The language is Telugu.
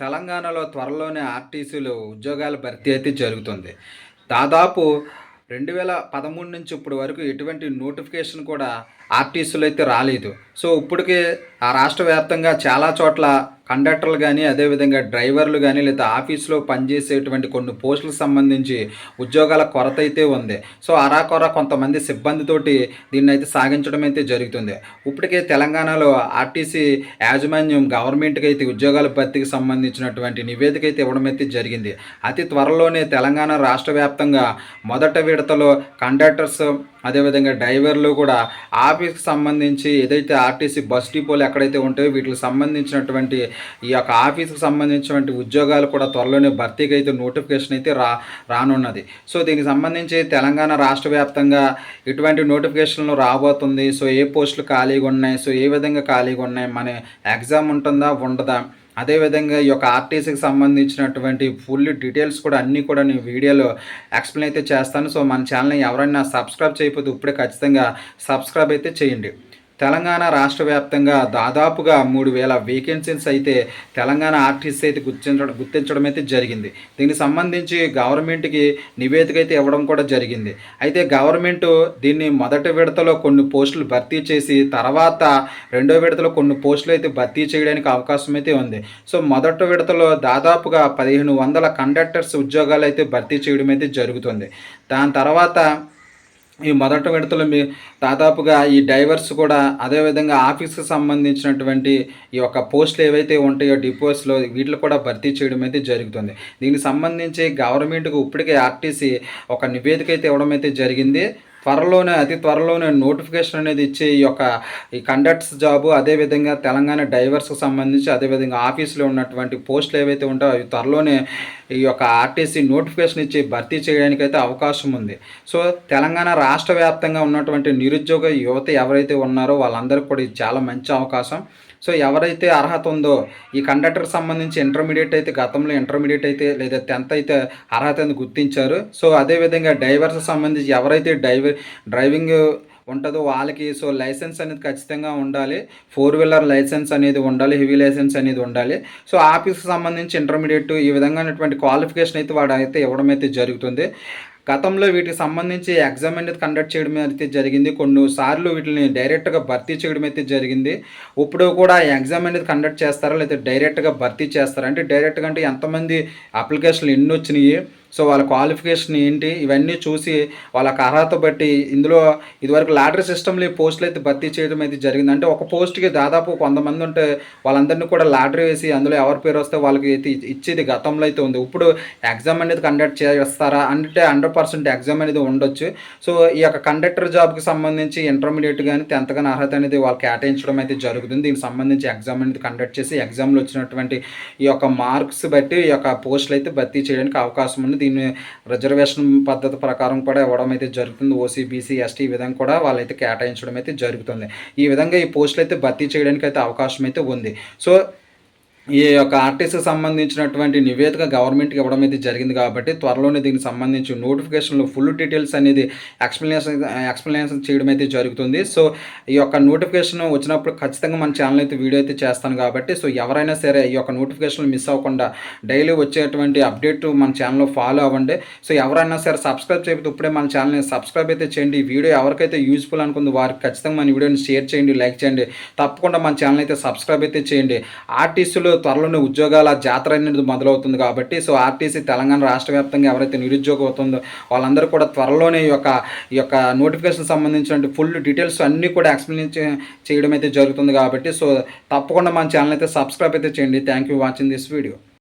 తెలంగాణలో త్వరలోనే ఆర్టీసీలో ఉద్యోగాల భర్తీ అయితే జరుగుతుంది. దాదాపు రెండు వేల పదమూడు నుంచి ఇప్పటి వరకు ఎటువంటి నోటిఫికేషన్ కూడా ఆర్టీసీలో అయితే రాలేదు. సో ఇప్పటికే ఆ రాష్ట్ర వ్యాప్తంగా చాలా చోట్ల కండక్టర్లు కానీ అదేవిధంగా డ్రైవర్లు కానీ లేదా ఆఫీస్లో పనిచేసేటువంటి కొన్ని పోస్టులకు సంబంధించి ఉద్యోగాల కొరత అయితే ఉంది. సో అరాకొర కొంతమంది సిబ్బందితోటి దీన్ని అయితే సాగించడం అయితే జరుగుతుంది. ఇప్పటికే తెలంగాణలో ఆర్టీసీ యాజమాన్యం గవర్నమెంట్కి అయితే ఉద్యోగాల భర్తీకి సంబంధించినటువంటి నివేదిక అయితే ఇవ్వడం అయితే జరిగింది. అతి త్వరలోనే తెలంగాణ రాష్ట్ర వ్యాప్తంగా మొదట విడతలో కండక్టర్స్ అదేవిధంగా డ్రైవర్లు కూడా ఆఫీస్కి సంబంధించి ఏదైతే ఆర్టీసీ బస్ డిపోలు ఎక్కడైతే ఉంటాయో వీటికి సంబంధించినటువంటి ఈ యొక్క ఆఫీస్కి సంబంధించినటువంటి ఉద్యోగాలు కూడా త్వరలోనే భర్తీకి అయితే నోటిఫికేషన్ అయితే రా రానున్నది. సో దీనికి సంబంధించి తెలంగాణ రాష్ట్ర వ్యాప్తంగా ఇటువంటి నోటిఫికేషన్లు రాబోతుంది. సో ఏ పోస్టులు ఖాళీగా ఉన్నాయి? సో ఏ విధంగా ఖాళీగా ఉన్నాయి? మన ఎగ్జామ్ ఉంటుందా? ఉండదా? అదేవిధంగా ఈ యొక్క ఆర్టీసీకి సంబంధించినటువంటి ఫుల్ డీటెయిల్స్ కూడా అన్నీ కూడా నేను వీడియోలో ఎక్స్ప్లెయిన్ అయితే చేస్తాను. సో మన ఛానల్ని ఎవరైనా సబ్స్క్రైబ్ చేయకపోతే ఇప్పుడే ఖచ్చితంగా సబ్స్క్రైబ్ అయితే చేయండి. తెలంగాణ రాష్ట్ర వ్యాప్తంగా దాదాపుగా మూడు వేల వేకెన్సీస్ అయితే తెలంగాణ ఆర్టీసీ అయితే గుర్తించడం గుర్తించడం అయితే జరిగింది. దీనికి సంబంధించి గవర్నమెంట్కి నివేదిక అయితే ఇవ్వడం కూడా జరిగింది. అయితే గవర్నమెంట్ దీన్ని మొదటి విడతలో కొన్ని పోస్టులు భర్తీ చేసి తర్వాత రెండో విడతలో కొన్ని పోస్టులు అయితే భర్తీ చేయడానికి అవకాశం అయితే ఉంది. సో మొదటి విడతలో దాదాపుగా పదిహేను వందల కండక్టర్స్ ఉద్యోగాలు అయితే భర్తీ చేయడం అయితే జరుగుతుంది. దాని తర్వాత ఈ మొదటి విడతలో మీ దాదాపుగా ఈ డైవర్స్ కూడా అదేవిధంగా ఆఫీస్కి సంబంధించినటువంటి ఈ యొక్క పోస్టులు ఏవైతే ఉంటాయో డిపోస్లో వీటిలో కూడా భర్తీ చేయడం అయితే జరుగుతుంది. దీనికి సంబంధించి గవర్నమెంట్కు ఇప్పటికే ఆర్టీసీ ఒక నివేదిక అయితే ఇవ్వడం అయితే జరిగింది. త్వరలోనే అతి త్వరలోనే నోటిఫికేషన్ అనేది ఇచ్చే ఈ యొక్క ఈ కండక్ట్స్ జాబు అదేవిధంగా తెలంగాణ డైవర్స్కి సంబంధించి అదేవిధంగా ఆఫీస్లో ఉన్నటువంటి పోస్టులు ఏవైతే ఉంటాయో అవి త్వరలోనే ఈ యొక్క ఆర్టీసీ నోటిఫికేషన్ ఇచ్చి భర్తీ చేయడానికి అయితే అవకాశం ఉంది. సో తెలంగాణ రాష్ట్ర వ్యాప్తంగా ఉన్నటువంటి నిరుద్యోగ యువత ఎవరైతే ఉన్నారో వాళ్ళందరికీ కూడా ఇది చాలా మంచి అవకాశం. సో ఎవరైతే అర్హత ఉందో ఈ కండక్టర్కి సంబంధించి ఇంటర్మీడియట్ అయితే గతంలో ఇంటర్మీడియట్ అయితే లేదా టెన్త్ అయితే అర్హత అని గుర్తించారు. సో అదేవిధంగా డ్రైవర్స్ సంబంధించి ఎవరైతే డ్రైవర్ డ్రైవింగ్ ఉంటుందో వాళ్ళకి సో లైసెన్స్ అనేది ఖచ్చితంగా ఉండాలి. ఫోర్ వీలర్ లైసెన్స్ అనేది ఉండాలి హెవీ లైసెన్స్ అనేది ఉండాలి. సో ఆఫీస్కి సంబంధించి ఇంటర్మీడియట్ ఈ విధంగా క్వాలిఫికేషన్ అయితే వాడు అయితే ఇవ్వడం అయితే జరుగుతుంది. గతంలో వీటికి సంబంధించి ఎగ్జామ్ అనేది కండక్ట్ చేయడం అయితే జరిగింది. కొన్ని సార్లు వీటిని డైరెక్ట్గా భర్తీ చేయడం అయితే జరిగింది. ఇప్పుడు కూడా ఎగ్జామ్ అనేది కండక్ట్ చేస్తారా? లేదా డైరెక్ట్గా భర్తీ చేస్తారా? అంటే డైరెక్ట్గా అంటే ఎంతమంది అప్లికేషన్లు ఎన్ని వచ్చినాయి? సో వాళ్ళ క్వాలిఫికేషన్ ఏంటి? ఇవన్నీ చూసి వాళ్ళకి అర్హత బట్టి ఇందులో ఇదివరకు లాటరీ సిస్టంలో ఈ పోస్టులు అయితే భర్తీ చేయడం అయితే జరిగింది. అంటే ఒక పోస్ట్కి దాదాపు కొంతమంది ఉంటే వాళ్ళందరినీ కూడా లాటరీ వేసి అందులో ఎవరి పేరు వస్తే వాళ్ళకి అయితే ఇచ్చేది గతంలో అయితే ఉంది. ఇప్పుడు ఎగ్జామ్ అనేది కండక్ట్ చేస్తారా? అంటే హండ్రెడ్ పర్సెంట్ ఎగ్జామ్ అనేది ఉండొచ్చు. సో ఈ యొక్క కండక్టర్ జాబ్కి సంబంధించి ఇంటర్మీడియట్ కానీ టెన్త్ కానీ అర్హత అనేది వాళ్ళు కేటాయించడం అయితే జరుగుతుంది. దీనికి సంబంధించి ఎగ్జామ్ అనేది కండక్ట్ చేసి ఎగ్జామ్లో వచ్చినటువంటి ఈ యొక్క మార్క్స్ బట్టి ఈ యొక్క పోస్టులు అయితే భర్తీ చేయడానికి అవకాశం ఉంది. దీన్ని రిజర్వేషన్ పద్ధతి ప్రకారం కూడా ఇవ్వడం అయితే జరుగుతుంది. ఓసీ బీసీ ఎస్టీ ఈ విధంగా కూడా వాళ్ళైతే కేటాయించడం అయితే జరుగుతుంది. ఈ విధంగా ఈ పోస్టులు అయితే భర్తీ చేయడానికి అయితే అవకాశం అయితే ఉంది. సో ఈ యొక్క ఆర్టీసీకి సంబంధించినటువంటి నివేదిక గవర్నమెంట్కి ఇవ్వడం అయితే జరిగింది కాబట్టి త్వరలోనే దీనికి సంబంధించి నోటిఫికేషన్లో ఫుల్ డీటెయిల్స్ అనేది ఎక్స్ప్లెనేషన్ ఎక్స్ప్లెనేషన్ చేయడం అయితే జరుగుతుంది. సో ఈ యొక్క నోటిఫికేషన్ వచ్చినప్పుడు ఖచ్చితంగా మన ఛానల్ అయితే వీడియో అయితే చేస్తాను కాబట్టి సో ఎవరైనా సరే ఈ యొక్క నోటిఫికేషన్ మిస్ అవ్వకుండా డైలీ వచ్చేటువంటి అప్డేట్ మన ఛానల్లో ఫాలో అవ్వండి. సో ఎవరైనా సరే సబ్స్క్రైబ్ చేయకపోతే ఇప్పుడే మన ఛానల్ని సబ్స్క్రైబ్ అయితే చేయండి. ఈ వీడియో ఎవరికైతే యూజ్ఫుల్ అనుకుందో వారికి ఖచ్చితంగా మన వీడియోని షేర్ చేయండి లైక్ చేయండి. తప్పకుండా మన ఛానల్ అయితే సబ్స్క్రైబ్ అయితే చేయండి. ఆర్టీసీలో త్వరలోనే ఉద్యోగాల జాతర అనేది మొదలవుతుంది కాబట్టి సో ఆర్టీసీ తెలంగాణ రాష్ట్ర వ్యాప్తంగా ఎవరైతే నిరుద్యోగం అవుతుందో వాళ్ళందరూ కూడా త్వరలోనే ఈ యొక్క ఈ యొక్క నోటిఫికేషన్ సంబంధించిన ఫుల్ డీటెయిల్స్ అన్నీ కూడా ఎక్స్ప్లెయిన్ చేయడం అయితే జరుగుతుంది కాబట్టి సో తప్పకుండా మన ఛానల్ అయితే సబ్స్క్రైబ్ అయితే చేయండి. Thank you watching this video